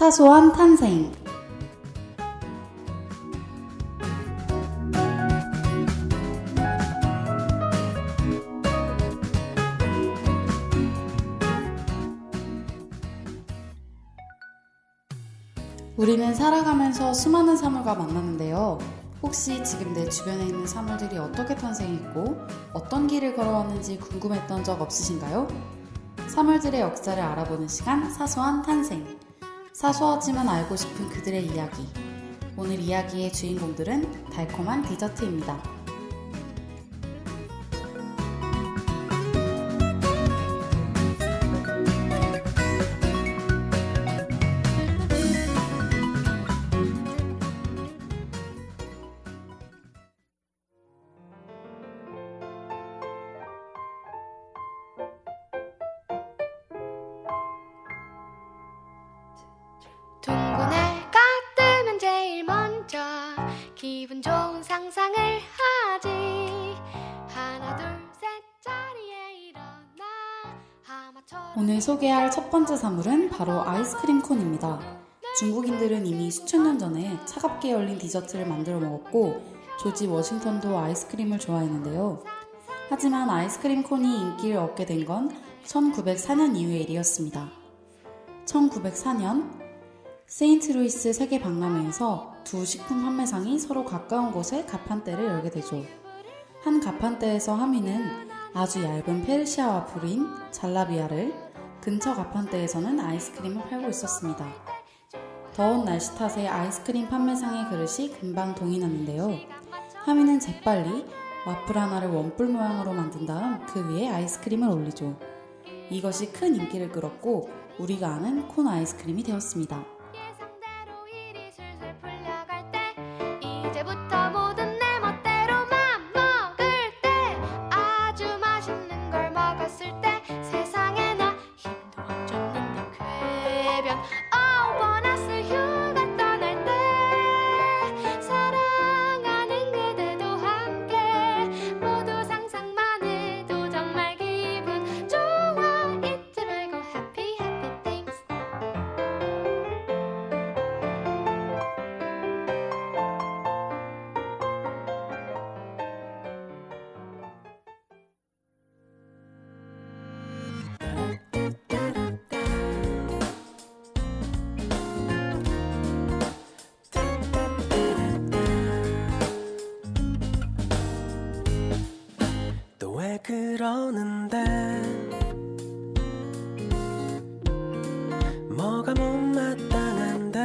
사소한 탄생 우리는 살아가면서 수많은 사물과 만나는데요. 혹시 지금 내 주변에 있는 사물들이 어떻게 탄생했고 어떤 길을 걸어왔는지 궁금했던 적 없으신가요? 사물들의 역사를 알아보는 시간 사소한 탄생. 사소하지만 알고 싶은 그들의 이야기. 오늘 이야기의 주인공들은 달콤한 디저트입니다. 상상을 하지 하나 둘셋 자리에 일어나 하마처럼 오늘 소개할 첫 번째 사물은 바로 아이스크림 콘입니다. 중국인들은 이미 수천 년 전에 차갑게 열린 디저트를 만들어 먹었고 조지 워싱턴도 아이스크림을 좋아했는데요. 하지만 아이스크림 콘이 인기를 얻게 된 건 1904년 이후의 일이었습니다. 1904년 세인트루이스 세계 박람회에서 두 식품 판매상이 서로 가까운 곳에 가판대를 열게 되죠. 한 가판대에서 하미는 아주 얇은 페르시아와 불인 잘라비아를 근처 가판대에서는 아이스크림을 팔고 있었습니다. 더운 날씨 탓에 아이스크림 판매상의 그릇이 금방 동이 났는데요. 하미는 재빨리 와플 하나를 원뿔 모양으로 만든 다음 그 위에 아이스크림을 올리죠. 이것이 큰 인기를 끌었고 우리가 아는 콘 아이스크림이 되었습니다. 뭐가 못마땅한데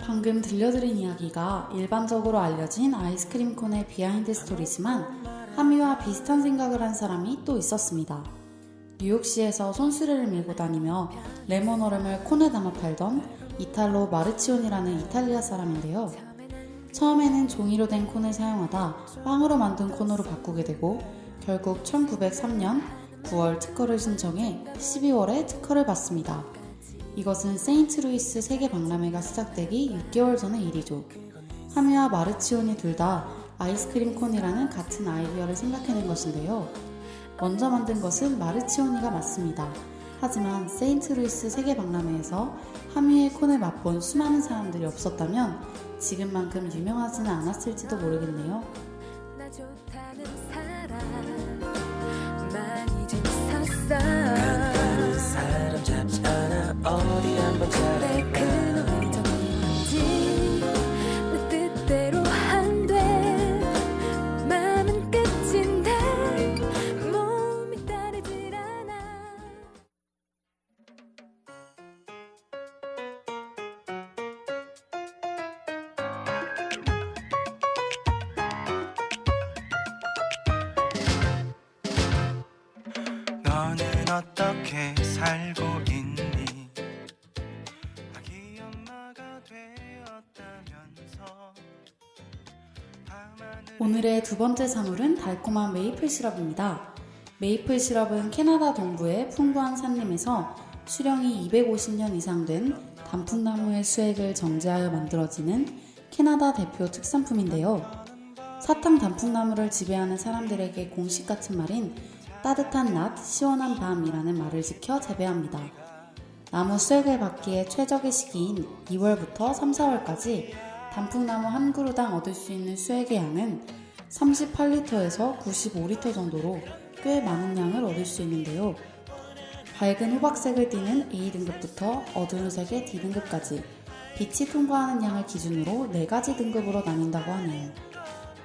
방금 들려드린 이야기가 일반적으로 알려진 아이스크림 콘의 비하인드 스토리지만 하미와 비슷한 생각을 한 사람이 또 있었습니다. 뉴욕시에서 손수레를 밀고 다니며 레몬 얼음을 콘에 담아 팔던 이탈로 마르치온이라는 이탈리아 사람인데요. 처음에는 종이로 된 콘을 사용하다 빵으로 만든 콘으로 바꾸게 되고 결국 1903년 9월 특허를 신청해 12월에 특허를 받습니다. 이것은 세인트루이스 세계 박람회가 시작되기 6개월 전의 일이죠. 하미와 마르치온이 둘 다 아이스크림 콘이라는 같은 아이디어를 생각해낸 것인데요. 먼저 만든 것은 마르치오니가 맞습니다. 하지만 세인트루이스 세계 박람회에서 하미의 콘을 맛본 수많은 사람들이 없었다면 지금만큼 유명하지는 않았을지도 모르겠네요. 어떻게 살고 있니? 아기 엄마가 되었다면서 오늘의 두 번째 사물은 달콤한 메이플 시럽입니다. 메이플 시럽은 캐나다 동부의 풍부한 산림에서 수령이 250년 이상 된 단풍나무의 수액을 정제하여 만들어지는 캐나다 대표 특산품인데요. 사탕 단풍나무를 지배하는 사람들에게 공식 같은 말인 따뜻한 낮, 시원한 밤이라는 말을 지켜 재배합니다. 나무 수액을 받기에 최적의 시기인 2월부터 3, 4월까지 단풍나무 한 그루당 얻을 수 있는 수액의 양은 38리터에서 95리터 정도로 꽤 많은 양을 얻을 수 있는데요. 밝은 호박색을 띠는 A등급부터 어두운 색의 D등급까지 빛이 통과하는 양을 기준으로 4가지 등급으로 나뉜다고 하네요.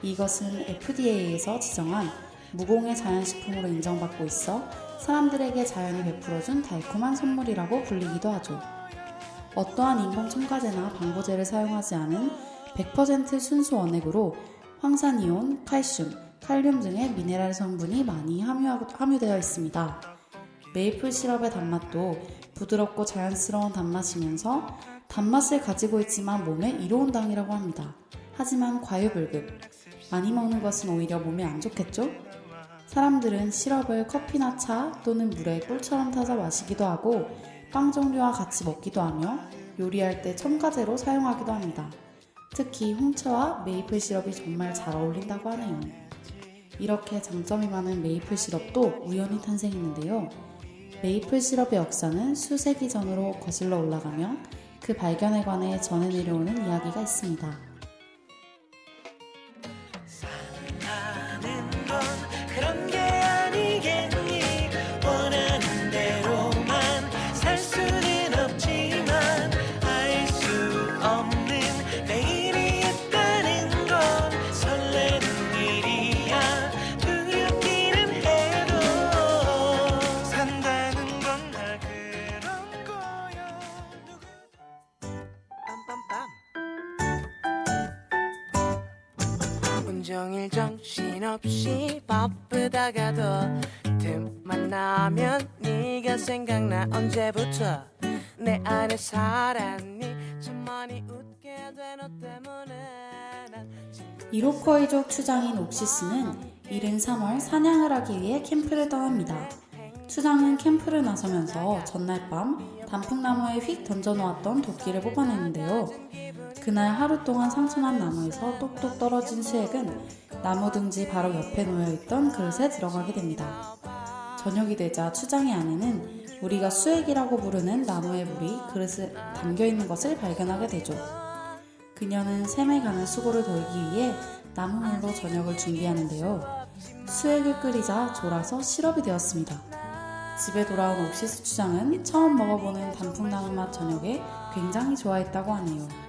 이것은 FDA에서 지정한 무공해 자연식품으로 인정받고 있어 사람들에게 자연이 베풀어준 달콤한 선물이라고 불리기도 하죠. 어떠한 인공 첨가제나 방부제를 사용하지 않은 100% 순수 원액으로 황산이온, 칼슘, 칼륨 등의 미네랄 성분이 많이 함유, 함유되어 있습니다. 메이플 시럽의 단맛도 부드럽고 자연스러운 단맛이면서 단맛을 가지고 있지만 몸에 이로운 당이라고 합니다. 하지만 과유불급. 많이 먹는 것은 오히려 몸에 안 좋겠죠? 사람들은 시럽을 커피나 차 또는 물에 꿀처럼 타서 마시기도 하고 빵 종류와 같이 먹기도 하며 요리할 때 첨가제로 사용하기도 합니다. 특히 홍차와 메이플 시럽이 정말 잘 어울린다고 하네요. 이렇게 장점이 많은 메이플 시럽도 우연히 탄생했는데요. 메이플 시럽의 역사는 수세기 전으로 거슬러 올라가며 그 발견에 관해 전해 내려오는 이야기가 있습니다. 종일 정신없이 바쁘다가도 틈만 나면 네가 생각나 언제부터 내 안에 살았니 참 많이 웃게 돼너 때문에 난 이로커이족 추장인 옥시스는 이른 3월 사냥을 하기 위해 캠프를 떠납니다. 추장은 캠프를 나서면서 전날 밤 단풍나무에 휙 던져놓았던 도끼를 뽑아내는데요. 그날 하루 동안 상처난 나무에서 똑똑 떨어진 수액은 나무 둥지 바로 옆에 놓여있던 그릇에 들어가게 됩니다. 저녁이 되자 추장의 아내는 우리가 수액이라고 부르는 나무의 물이 그릇에 담겨 있는 것을 발견하게 되죠. 그녀는 샘에 가는 수고를 덜기 위해 나무물로 저녁을 준비하는데요. 수액을 끓이자 졸아서 시럽이 되었습니다. 집에 돌아온 옥시스 추장은 처음 먹어보는 단풍나무 맛 저녁에 굉장히 좋아했다고 하네요.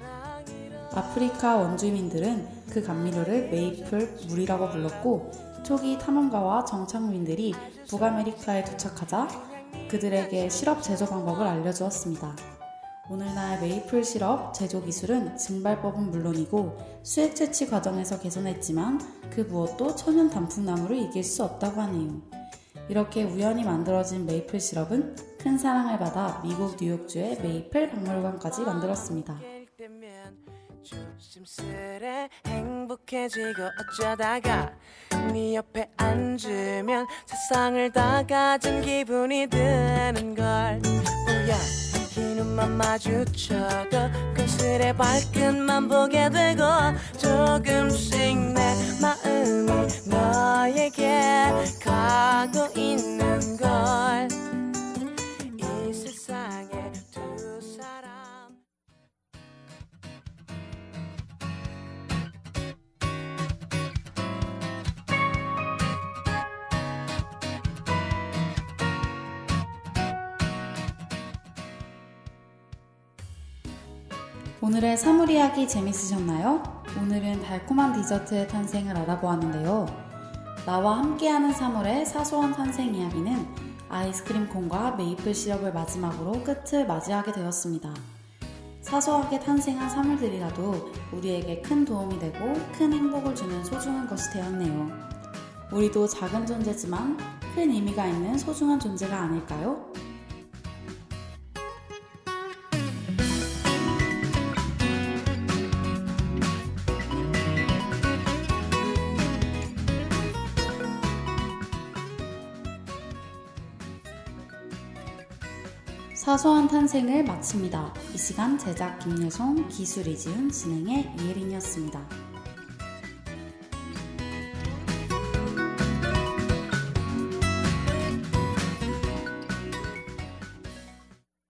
아프리카 원주민들은 그 감미료를 메이플 물이라고 불렀고 초기 탐험가와 정착민들이 북아메리카에 도착하자 그들에게 시럽 제조 방법을 알려주었습니다. 오늘날 메이플 시럽 제조 기술은 증발법은 물론이고 수액 채취 과정에서 개선했지만 그 무엇도 천연 단풍나무를 이길 수 없다고 하네요. 이렇게 우연히 만들어진 메이플 시럽은 큰 사랑을 받아 미국 뉴욕주의 메이플 박물관까지 만들었습니다. 조심스레 행복해지고 어쩌다가 네 옆에 앉으면 세상을 다 가진 기분이 드는 걸. 뭐야 이 눈만 마주쳐도 그슬의 발끝만 보게 되고 조금씩 내 마음이 너에게 가고 있는 걸 오늘의 사물 이야기 재밌으셨나요? 오늘은 달콤한 디저트의 탄생을 알아보았는데요. 나와 함께하는 사물의 사소한 탄생 이야기는 아이스크림 콘과 메이플 시럽을 마지막으로 끝을 맞이하게 되었습니다. 사소하게 탄생한 사물들이라도 우리에게 큰 도움이 되고 큰 행복을 주는 소중한 것이 되었네요. 우리도 작은 존재지만 큰 의미가 있는 소중한 존재가 아닐까요? 사소한 탄생을 마칩니다. 이 시간 제작 김예송, 기술 이지훈, 진행의 이혜린이었습니다.